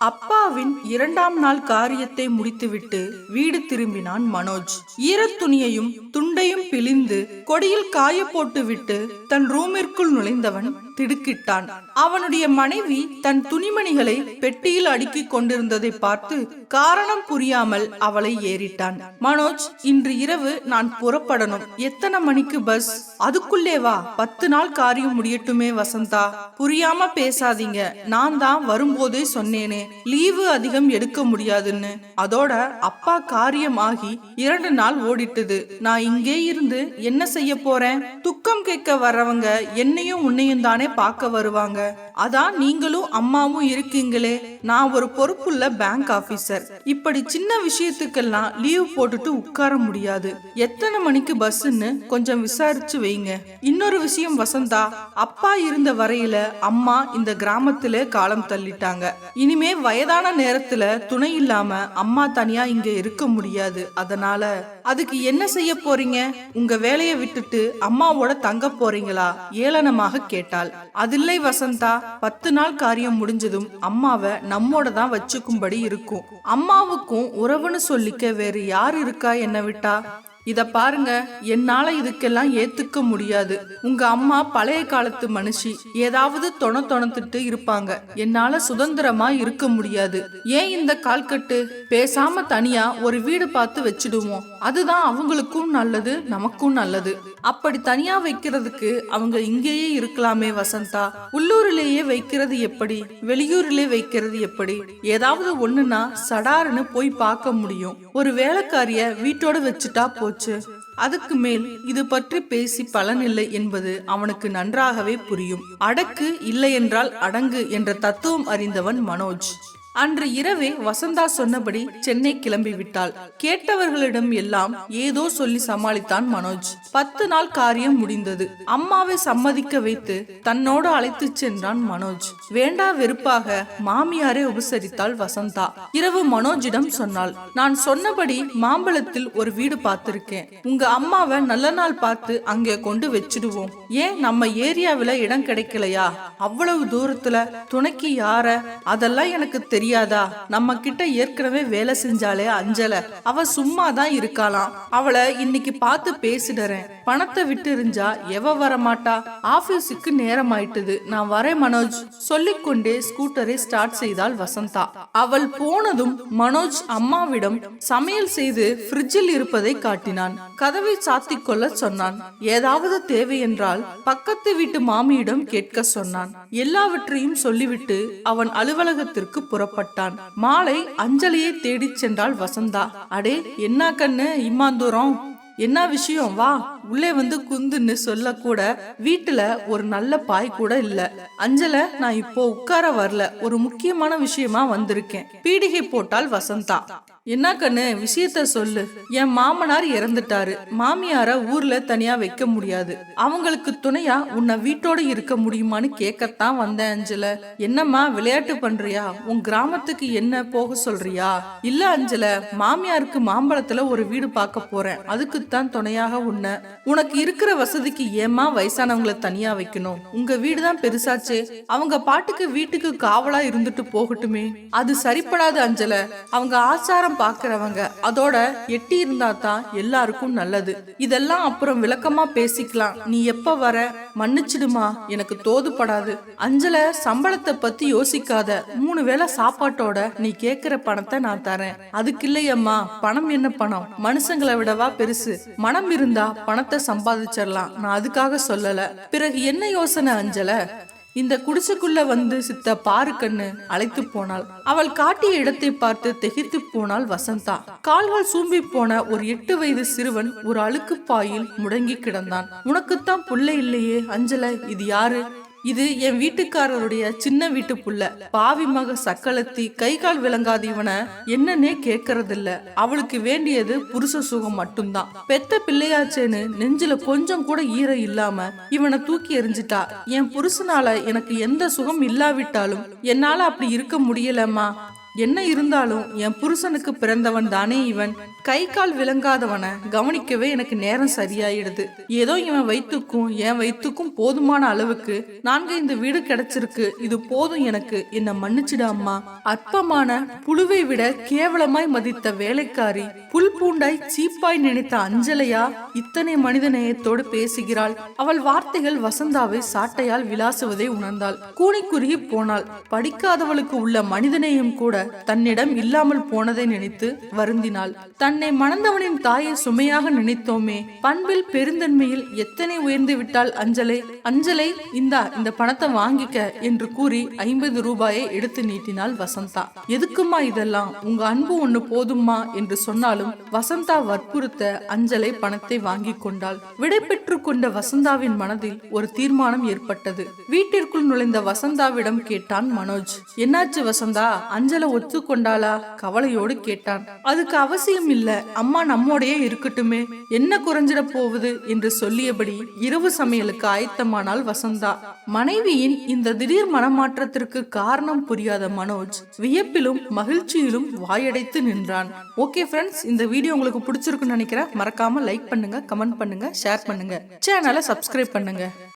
அப்பாவின் இரண்டாம் நாள் காரியத்தை முடித்துவிட்டு வீடு திரும்பினான் மனோஜ். ஈரத்துணியையும் துண்டையும் பிழிந்து கொடியில் காய போட்டுவிட்டு தன் ரூமிற்குள் நுழைந்தவன் திடுக்கிட்டான். அவனுடைய மனைவி தன் துணிமணிகளை பெட்டியில் அடுக்கிக் கொண்டிருந்ததை பார்த்து காரணம் புரியாமல் அவளை ஏறிட்டான். மனோஜ் இன்று இரவு நான் புறப்படணும். எத்தனை மணிக்கு பஸ்? அதுக்குள்ளே வா. பத்து நாள் காரியம் முடியட்டுமே வசந்தா. புரியாம பேசாதீங்க. நான் தான் வரும்போதே சொன்னேனே. லீவு அதிகம் எடுக்க முடியாதுன்னு. அதோட அப்பா காரியம் ஆகி இரண்டு நாள் ஓடிட்டது. நான் இங்கே இருந்து என்ன செய்ய போறேன்? துக்கம் கேட்க வர்றவங்க என்னையும் உன்னையும் தானே பார்க்க வருவாங்க. அதான் நீங்களும் அம்மாவும் இருக்கீங்களே. நான் ஒரு பொறுப்புள்ள பேங்க் ஆபீசர் இப்படி சின்ன விஷயத்துக்கெல்லாம் லீவ் போட்டுட்டு உட்கார முடியாது. எத்தனை மணிக்கு பஸ்ன்னு கொஞ்சம் விசாரிச்சு வைங்க. இன்னொரு விஷயம் வசந்தா அப்பா இருந்த வரையில அம்மா இந்த கிராமத்துல காலம் தள்ளிட்டாங்க. இனிமே வயதான நேரத்துல துணை இல்லாம அம்மா தனியா இங்க இருக்க முடியாது. அதனால அதுக்கு என்ன செய்ய போறீங்க? உங்க வேலையை விட்டுட்டு அம்மாவோட தங்க போறீங்களா? ஏளனமாக கேட்டாள். அதில்லை வசந்தா பத்து நாள் காரியம் முடிஞ்சதும் அம்மாவை நம்மோட தான் வச்சுக்கும்படி இருக்கும். அம்மாவுக்கும் உறவுன்னு சொல்லிக்க வேறு யார் இருக்கா என்ன விட்டா? இத பாருங்க என்னால இதுக்கெல்லாம் ஏத்துக்க முடியாது. உங்க அம்மா பழைய காலத்து மனுஷி ஏதாவது தொண தொணத்துட்டு இருப்பாங்க. என்னால சுதந்திரமா இருக்க முடியாது. ஏன் இந்த கால்கட்டு? பேசாம தனியா ஒரு வீடு பார்த்து வச்சிடுவோம். அதுதான் அவங்களுக்கும் நல்லது நமக்கும் நல்லது. அப்படி தனியா வைக்கிறதுக்கு அவங்க இங்கேயே இருக்கலாமே வசந்தா. உள்ளூரிலேயே வைக்கிறது எப்படி? வெளியூரிலே வைக்கிறது எப்படி? ஏதாவது ஒண்ணுனா சடாருன்னு போய் பார்க்க முடியும். ஒரு வேலைக்காரிய வீட்டோட வச்சுட்டா போச்சு. அதுக்கு மேல் இது பற்றி பேசி பலனில்லை என்பது அவனுக்கு நன்றாகவே புரியும். அடக்கு இல்லை என்றால் அடங்கு என்ற தத்துவம் அறிந்தவன் மனோஜ். அன்று இரவே வசந்தா சொன்னபடி சென்னை கிளம்பி விட்டாள். கேட்டவர்களிடம் எல்லாம் ஏதோ சொல்லி சமாளித்தான் மனோஜ். பத்து நாள் காரியம் முடிந்தது. அம்மாவை சம்மதிக்க வைத்து தன்னோடு அழைத்து சென்றான் மனோஜ். வேண்டா வெறுப்பாக மாமியாரை உபசரித்தாள் வசந்தா. இரவு மனோஜிடம் சொன்னாள் நான் சொன்னபடி மாம்பழத்தில் ஒரு வீடு பார்த்திருக்கேன். உங்க அம்மாவை நல்ல நாள் பார்த்து அங்கே கொண்டு வச்சிடுவோம். ஏன் நம்ம ஏரியாவில இடம் கிடைக்கலையா? அவ்வளவு தூரத்துல துணைக்கு யார? அதெல்லாம் எனக்கு தெரியும் தெரியாதா நம்ம கிட்ட ஏற்கனவே வேலை செஞ்சாலே அஞ்சல. அவ சும்மா தான் இருக்காளாம். அவளை இன்னைக்கு பார்த்து பேசிடுறேன். பணத்தை விட்டு இருந்தா எவ வரமாட்டா? ஆபீஸுக்கு நேரம் ஆயிட்டுது நான் வரேன் மனோஜ். சொல்லிக்கொண்டே ஸ்கூட்டரை ஸ்டார்ட் செய்தாள் வசந்தா. அவள் போனதும் மனோஜ் அம்மாவிடம் சமையல் செய்து பிரிட்ஜில் இருப்பதை காட்டினான். கதவை சாத்திக் கொள்ள சொன்னான். ஏதாவது தேவை என்றால் பக்கத்து வீட்டு மாமியிடம் கேட்க சொன்னான். எல்லாவற்றையும் சொல்லிவிட்டு அவன் அலுவலகத்திற்கு புறப்பட்டான். மாலை அஞ்சலியை தேடிச் சென்றாள் வசந்தா. அடே என்ன கண்ணு? இம்மாந்தூரம் என்ன விஷயம்? வா. உள்ளே வந்து குந்துன்னு சொல்ல கூட வீட்டுல ஒரு நல்ல பாய் கூட இல்ல. அஞ்சல நான் இப்போ உட்கார வரல. ஒரு முக்கியமான விஷயமா வந்திருக்கேன். பீடிகை போட்டால் வசந்தா. என்ன கண்ணு விஷயத்த சொல்லு. என் மாமனார் இறந்துட்டாரு. மாமியார ஊர்ல தனியா வைக்க முடியாது. அவங்களுக்கு துணையா உன்னை வீட்டோட இருக்க முடியுமான்னு கேட்கத்தான் வந்தேன் அஞ்சல. என்னம்மா விளையாட்டு பண்றியா? உன் கிராமத்துக்கு என்ன போக சொல்றியா? இல்ல அஞ்சல மாமியாருக்கு மாம்பழத்துல ஒரு வீடு பார்க்க போறேன். அதுக்குத்தான் துணையாக உன்னை. உனக்கு இருக்கிற வசதிக்கு ஏமா வயசானவங்கள தனியா வைக்கணும்? உங்க வீடு தான் பெருசாச்சே. அவங்க பாட்டுக்கு வீட்டுக்கு காவலா இருந்துட்டு போகட்டுமே. அது சரிப்படாது அஞ்சல. அவங்க ஆச்சாரம் பாக்குறவங்க. அதோட எட்டி இருந்தா தான் எல்லாருக்கும் நல்லது. இதெல்லாம் அப்புறம் விளக்கமா பேசிக்கலாம். நீ எப்ப வர? மன்னிச்சிடுமா? எனக்கு தோதுப்படாது. அஞ்சல சம்பளத்தை பத்தி யோசிக்காத. மூணு வேளை சாப்பாட்டோட நீ கேக்குற பணத்தை நான் தரேன். அதுக்கு இல்லையம்மா பணம் என்ன பணம்? மனுஷங்களை விடவா பெருசு. மனம் இருந்தா பணத்தை சம்பாதிச்சிடலாம் நான் அதுக்காக சொல்லல. பிறகு என்ன யோசனை அஞ்சல? இந்த குடிசைக்குள்ள வந்து சித்த பாரு கண்ணு அழைத்து போனாள். அவள் காட்டிய இடத்தை பார்த்து திகைத்து போனாள் வசந்தா. கால்கள் சூம்பி போன ஒரு எட்டு வயது சிறுவன் ஒரு அழுக்கு பாயில் முடங்கி கிடந்தான். உனக்குத்தான் புள்ள இல்லையே அஞ்சல இது யாரு? இது என் வீட்டுக்காரருடைய சின்ன வீட்டு புள்ள. பாவி மக சக்களத்தி கை கால் விளங்காத இவனை என்னன்னே கேட்கறதில்ல அவளுக்கு வேண்டியது புருஷ சுகம் மட்டும்தான். பெத்த பிள்ளையாச்சேன்னு நெஞ்சில கொஞ்சம் கூட ஈர இல்லாம இவனை தூக்கி எறிஞ்சிட்டா. என் புருஷனால எனக்கு எந்த சுகம் இல்லாவிட்டாலும் என்னால அப்படி இருக்க முடியலம்மா. என்ன இருந்தாலும் என் புருஷனுக்கு பிறந்தவன் தானே இவன். கை கால் விளங்காதவனை கவனிக்கவே எனக்கு நேரம் சரியாயிடுது. ஏதோ இவன் வயிற்றுக்கும் என் வயிற்றுக்கும் போதுமான அளவுக்கு நான்கு இந்த வீடு கிடைச்சிருக்கு. இது போதும் எனக்கு. என்ன மன்னிச்சிடு அம்மா. அற்பமான புழுவை விட கேவலமாய் மதித்த வேலைக்காரி புல் பூண்டாய் சீப்பாய் நினைத்த அஞ்சலையா? இத்தனை மனித நேயத்தோடு பேசுகிறாள். அவள் வார்த்தைகள் வசந்தாவை சாட்டையால் விளாசுவதை உணர்ந்தாள். கூனி குறுகி போனாள். படிக்காதவளுக்கு உள்ள மனிதநேயம் கூட தன்னிடம் இல்லாமல் போனதை நினைத்து வருந்தினாள். தன்னை மணந்தவனின் தாயை சுமையாக நினைத்தோமே பண்பில் பெருந்தன்மையில் எத்தனை உயர்ந்து விட்டாள் அஞ்சலை? அஞ்சலை இந்தா இந்த பணத்தை வாங்கிக்க என்று கூறி ஐம்பது ரூபாயை எடுத்து நீட்டினாள் வசந்தா. எதுக்குமா இதெல்லாம்? உங்க அன்பு ஒண்ணு போதுமா என்று சொன்னாலும் வசந்தா வற்புறுத்த அஞ்சலை பணத்தை வாங்கி கொண்டாள். விடை பெற்று கொண்ட வசந்தாவின் மனதில் ஒரு தீர்மானம் ஏற்பட்டது. வீட்டிற்குள் நுழைந்த வசந்தாவிடம் கேட்டான் மனோஜ். என்னாச்சு வசந்தா? அஞ்சலை ஒத்துக்கொண்டாளா? கவலையோடு கேட்டான். அதுக்கு அவசியம் இல்ல. அம்மா நம்மோடையே இருக்கட்டுமே. என்ன குறைஞ்சிட போகுது? என்று சொல்லியபடி இரவு சமையலுக்கு ஆயத்தமானால் வசந்தா. மனைவியின் இந்த திடீர் மனமாற்றத்திற்கு காரணம் புரியாத மனோஜ் வியப்பிலும் மகிழ்ச்சியிலும் வாயடைத்து நின்றான். ஓகே ஃப்ரெண்ட்ஸ் இந்த வீடியோ உங்களுக்கு பிடிச்சிருக்குன்னு நினைக்கிறேன். மறக்காம லைக் பண்ணுங்க கமெண்ட் பண்ணுங்க ஷேர் பண்ணுங்க. சேனலை சப்ஸ்கிரைப் பண்ணுங்க.